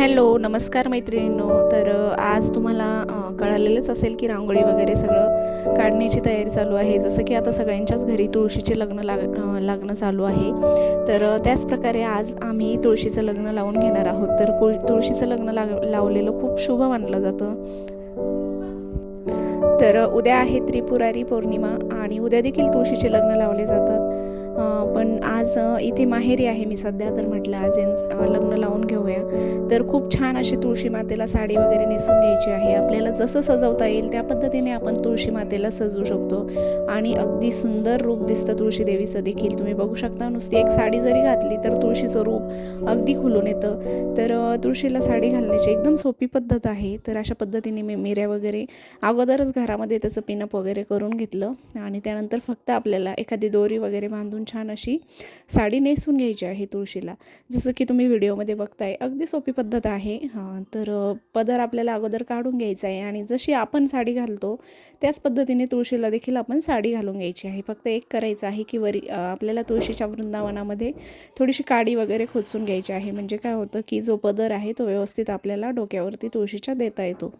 Hello नमस्कार मैत्रिणींनो. तर आज तुम्हाला कळालेलंच असेल की रांगोळी वगैरे सगळं काढण्याची तयारी चालू आहे. जसं की आता सगळ्यांच्याच घरी तुळशीचे लग्न लाग लग्न लागणं चालू आहे. तर त्याचप्रकारे त्याच प्रकारे आज आम्ही तुळशीचं लग्न लावून घेणार आहोत. तर कुळ तुळशीचं लग्न लाग लावलेलं खूप शुभ मानलं जातं. तर उद्या आहे त्रिपुरारी पौर्णिमा आणि उद्या देखील तुळशीचे लग्न लावले जातात. पण आज इथे माहेरी आहे मी सध्या तर म्हटलं आज यांचं लग्न लावून घेऊया. तर खूप छान अशी तुळशी मातेला साडी वगैरे नेसून घ्यायची आहे. आपल्याला जसं सजवता येईल त्या पद्धतीने आपण तुळशी मातेला सजवू शकतो. आणि अगदी सुंदर रूप दिसतं तुळशी देवीचं देखील. तुम्ही बघू शकता नुसती एक साडी जरी घातली तर तुळशीचं रूप अगदी खुलून येतं. तर तुळशीला साडी घालण्याची एकदम सोपी पद्धत आहे. तर अशा पद्धतीने मी मिऱ्या वगैरे अगोदरच घरामध्ये त्याचं पिनअप वगैरे करून घेतलं. आणि त्यानंतर फक्त आपल्याला एखादी दोरी वगैरे बांधून छान अशी साडी नेसून घ्यायची आहे तुळशीला. जसं की तुम्ही व्हिडिओमध्ये बघताय अगदी सोपी पद्धत आहे. हां तर पदर आपल्याला अगोदर काढून घ्यायचा आहे आणि जशी आपण साडी घालतो त्याच पद्धतीने तुळशीला देखील आपण साडी घालून घ्यायची आहे. फक्त एक करायचं आहे की वरी आपल्याला तुळशीच्या वृंदावनामध्ये थोडीशी काडी वगैरे खोचून घ्यायची आहे. म्हणजे काय होतं की जो पदर आहे तो व्यवस्थित आपल्याला डोक्यावरती तुळशीच्या देता येतो.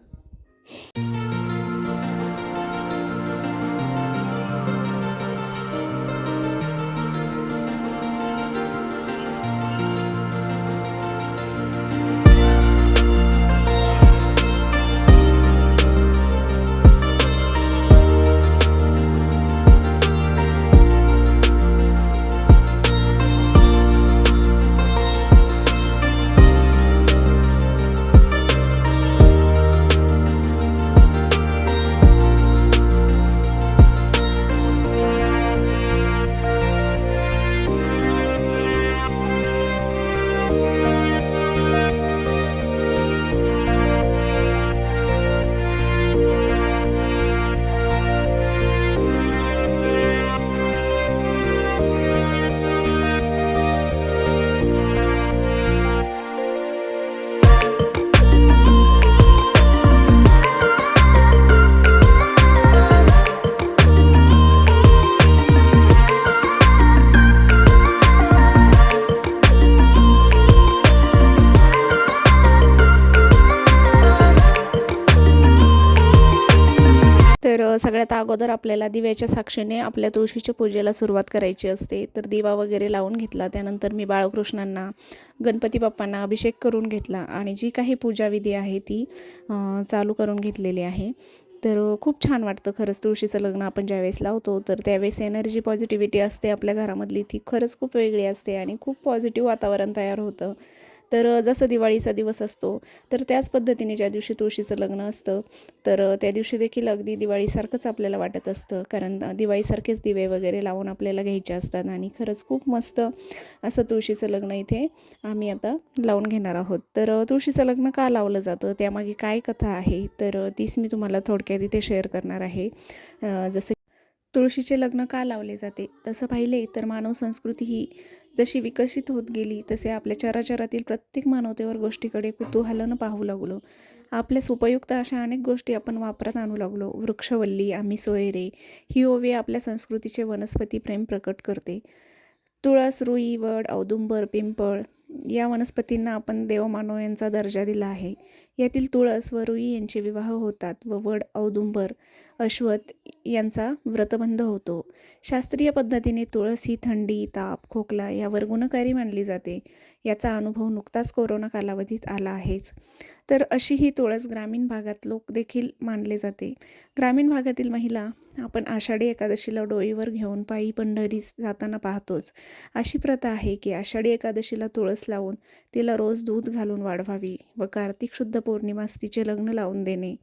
सगळ्यात अगोदर आपल्याला दिव्याच्या साक्षीने आपल्या तुळशीच्या पूजेला सुरुवात करायची असते. तर दिवा वगैरे लावून घेतला. त्यानंतर मी बाळकृष्णांना गणपती बाप्पांना अभिषेक करून घेतला आणि जी काही पूजाविधी आहे ती चालू करून घेतलेली आहे. तर खूप छान वाटतं खरंच तुळशीचं लग्न आपण ज्यावेळेस लावतो तर त्यावेळेस एनर्जी पॉझिटिव्हिटी असते आपल्या घरामधली. ती खरंच खूप वेगळी असते आणि खूप पॉझिटिव्ह वातावरण तयार होतं. तर जसं दिवाळीचा दिवस असतो तर त्याच पद्धतीने ज्या दिवशी तुळशीचं लग्न असतं तर त्या दिवशी देखील अगदी दिवाळीसारखंच आपल्याला वाटत असतं. कारण दिवाळीसारखेच दिवे वगैरे लावून आपल्याला घ्यायचे असतात आणि खरंच खूप मस्त असं तुळशीचं लग्न इथे आम्ही आता लावून घेणार आहोत. तर तुळशीचं लग्न का लावलं जातं? त्यामागे काय कथा आहे? तर तीच मी तुम्हाला थोडक्यात इथे शेअर करणार आहे. जसे जसं तुळशीचे लग्न का लावले जाते? तसं पाहिले तर मानव संस्कृती ही जशी विकसित होत गेली तसे आपल्या चराचरातील प्रत्येक मानवतेवर गोष्टीकडे कुतूहलानं पाहू लागलो. आपल्यास उपयुक्त अशा अनेक गोष्टी आपण वापरात आणू लागलो. वृक्षवल्ली आम्ही सोयरे ही ओवी आपल्या संस्कृतीचे वनस्पती प्रेम प्रकट करते. तुळस रुई वड औदुंबर पिंपळ या वनस्पतींना आपण देवमानव यांचा दर्जा दिला आहे. यातील तुळस व रुई यांचे विवाह होतात व वड औदुंबर अश्वत यांचा व्रतबंध होतो. शास्त्रीय पद्धतीने तुळस ही थंडी ताप खोकला यावर गुणकारी मानली जाते. याचा अनुभव नुकताच कोरोना कालावधीत आला आहेच. तर अशी ही तुळस ग्रामीण भागात लोक देखील मानले जाते. ग्रामीण भागातील महिला आपण आषाढी एकादशीला डोईवर घेऊन पायी पंढरीस जाताना पाहतोच. अशी प्रथा आहे की आषाढी एकादशीला तुळस लावून तिला रोज दूध घालून वाढवावी व कार्तिक शुद्ध पौर्णिमास तिचे लग्न लावून देणे.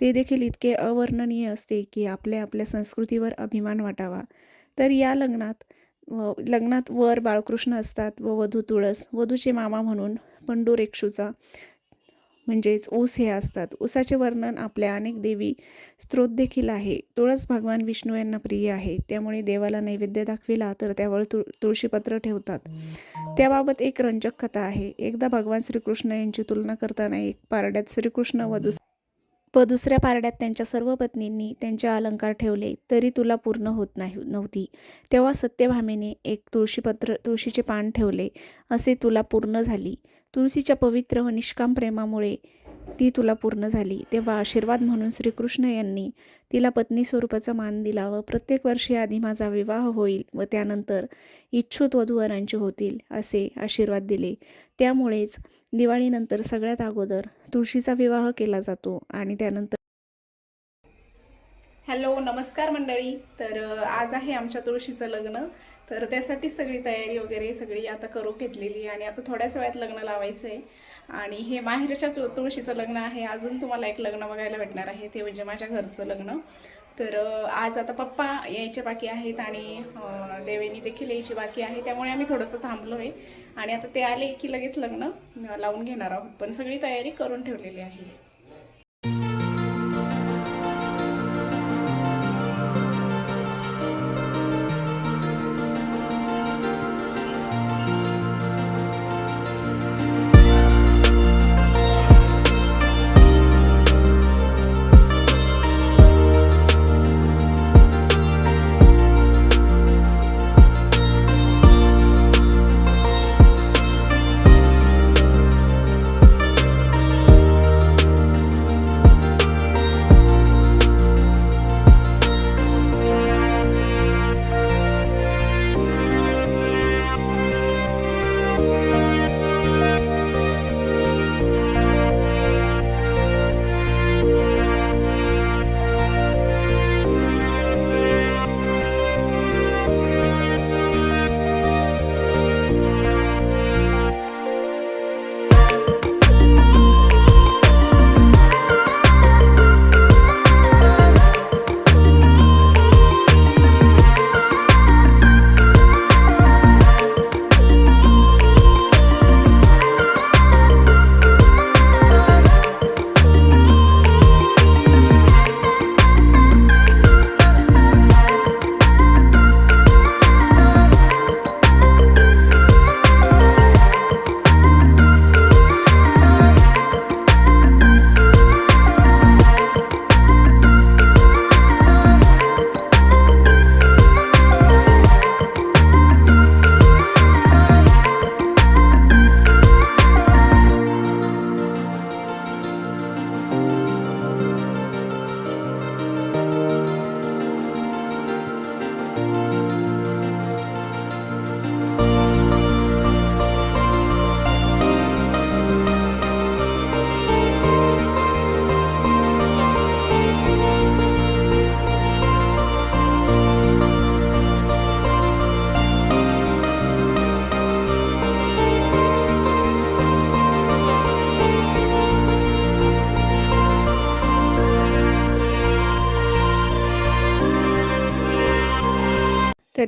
ते देखील इतके अवर्णनीय असते की आपल्या आपल्या संस्कृतीवर अभिमान वाटावा. तर या लग्नात व लग्नात वर बाळकृष्ण असतात व वधू तुळस वधूचे मामा म्हणून पंडू रेक्षूचा म्हणजेच ऊस हे असतात. ऊसाचे वर्णन आपल्या अनेक देवी स्त्रोत देखील आहे. तुळस भगवान विष्णू यांना प्रिय आहे. त्यामुळे देवाला नैवेद्य दाखविला तर त्यावर तुळ तुळशीपत्र ठेवतात. त्याबाबत एक रंजक कथा आहे. एकदा भगवान श्रीकृष्ण यांची तुलना करताना एक पारड्यात श्रीकृष्ण व दुसऱ्या व दुसऱ्या पारड्यात त्यांच्या सर्व पत्नींनी त्यांचे अलंकार ठेवले तरी तुला पूर्ण होत नाही नव्हती. तेव्हा सत्यभामेने एक तुळशीपत्र तुळशीचे पान ठेवले असे तुला पूर्ण झाली. तुळशीच्या पवित्र व निष्काम प्रेमामुळे ती तुला पूर्ण झाली तेव्हा आशीर्वाद म्हणून श्रीकृष्ण यांनी तिला पत्नी स्वरूपाचा मान दिला व प्रत्येक वर्षी आधी माझा विवाह होईल व त्यानंतर इच्छुत वधूवरांचे होतील असे आशीर्वाद दिले. त्यामुळेच दिवाळीनंतर सगळ्यात अगोदर तुळशीचा विवाह केला जातो आणि त्यानंतर हॅलो नमस्कार मंडळी. तर आज आहे आमच्या तुळशीचं लग्न. तर त्यासाठी सगळी तयारी वगैरे सगळी आता करू घेतलेली आणि आता थोड्याच वेळात लग्न लावायचं आहे आणि हे माहेरच्या तुळशीचं लग्न आहे. अजून तुम्हाला एक लग्न बघायला भेटणार आहे. ते म्हणजे माझ्या घरचं लग्न. तर आज आता पप्पा यायचे बाकी आहेत आणि देवेनी देखील यायची बाकी आहे. त्यामुळे आम्ही थोडंसं थांबलो आहे आणि आता ते आले की लगेच लग्न लावून घेणार आहोत. पण सगळी तयारी करून ठेवलेली आहे.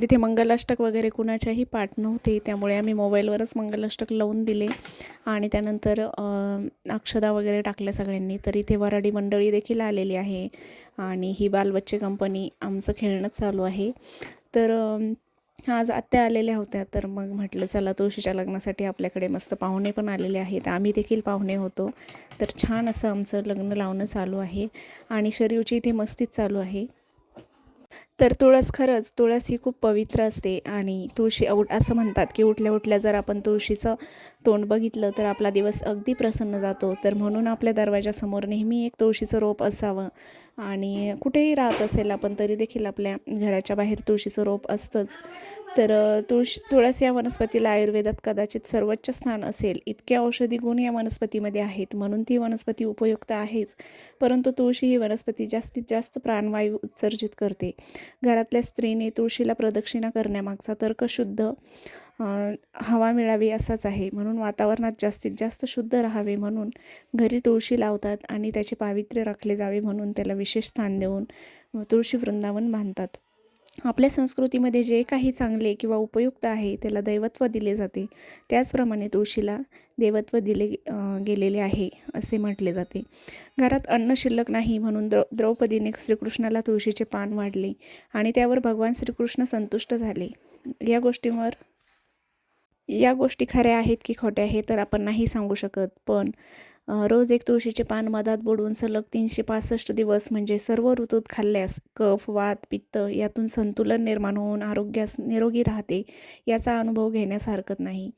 तिथे मंगलाष्टक वगैरे कुणाच्याही पाठ नव्हते त्यामुळे आम्ही मोबाईलवरच मंगलाष्टक लावून दिले. आणि त्यानंतर अक्षदा वगैरे टाकल्या सगळ्यांनी. तर इथे वराडी मंडळी देखील आलेली आहे. आणि ही बालबच्चे कंपनी आमचं खेळणं चालू आहे. तर आज आत्या आलेल्या होत्या. तर मग म्हटलं चला तुळशीच्या लग्नासाठी आपल्याकडे मस्त पाहुणे पण आलेले आहेत. आम्ही देखील पाहुणे होतो. तर छान असं आमचं लग्न लावणं चालू आहे. आणि शरीरची इथे मस्तीच चालू आहे. तर तुळस खरंच तुळस ही खूप पवित्र असते आणि तुळशी उठ असं म्हणतात की उठल्या उठल्या जर आपण तुळशीचं तोंड बघितलं तर आपला दिवस अगदी प्रसन्न जातो. तर म्हणून आपल्या दरवाजासमोर नेहमी एक तुळशीचं रोप असावं आणि कुठेही राहत असेल आपण तरी देखील आपल्या घराच्या बाहेर तुळशीचं रोप असतंच. तर तुळश तुळशी तुळस या वनस्पतीला आयुर्वेदात कदाचित सर्वोच्च स्थान असेल. इतके औषधी गुण या वनस्पतीमध्ये आहेत म्हणून ती वनस्पती उपयुक्त आहेच. परंतु तुळशी ही वनस्पती जास्तीत जास्त प्राणवायू उत्सर्जित करते. घरातल्या स्त्रीने तुळशीला प्रदक्षिणा करण्यामागचा तर्क शुद्ध हवा मिळावी असाच आहे. म्हणून वातावरणात जास्तीत जास्त शुद्ध राहावे म्हणून घरी तुळशी लावतात आणि त्याचे पावित्र्य राखले जावे म्हणून त्याला विशेष स्थान देऊन तुळशी वृंदावन मानतात आपल्या संस्कृतीमध्ये जे काही चांगले किंवा उपयुक्त आहे त्याला दैवत्व दिले जाते. त्याचप्रमाणे तुळशीला देवत्व दिले गेलेले आहे असे म्हटले जाते. घरात अन्न शिल्लक नाही म्हणून द्रौ द्रौपदीने श्रीकृष्णाला तुळशीचे पान वाढले आणि त्यावर भगवान श्रीकृष्ण संतुष्ट झाले. या गोष्टींवर या गोष्टी खऱ्या आहेत की खोट्या आहे तर आपण नाही सांगू शकत. पण रोज एक तुळशीचे पान मधात बुडवून सलग तीनशे पासष्ट दिवस म्हणजे सर्व ऋतूत खाल्ल्यास कफ वात पित्त यातून संतुलन निर्माण होऊन आरोग्यास निरोगी राहते याचा अनुभव घेण्यास हरकत नाही.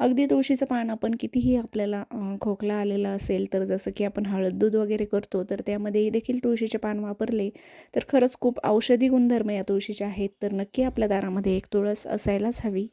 अगदी तुळशीचं पान आपण कितीही आपल्याला खोकला आलेला असेल तर जसं की आपण हळद दूध वगैरे करतो तर त्यामध्ये देखील तुळशीचे पान वापरले तर खरंच खूप औषधी गुणधर्म या तुळशीचे आहेत. तर नक्की आपल्या दारामध्ये एक तुळस असायलाच हवी.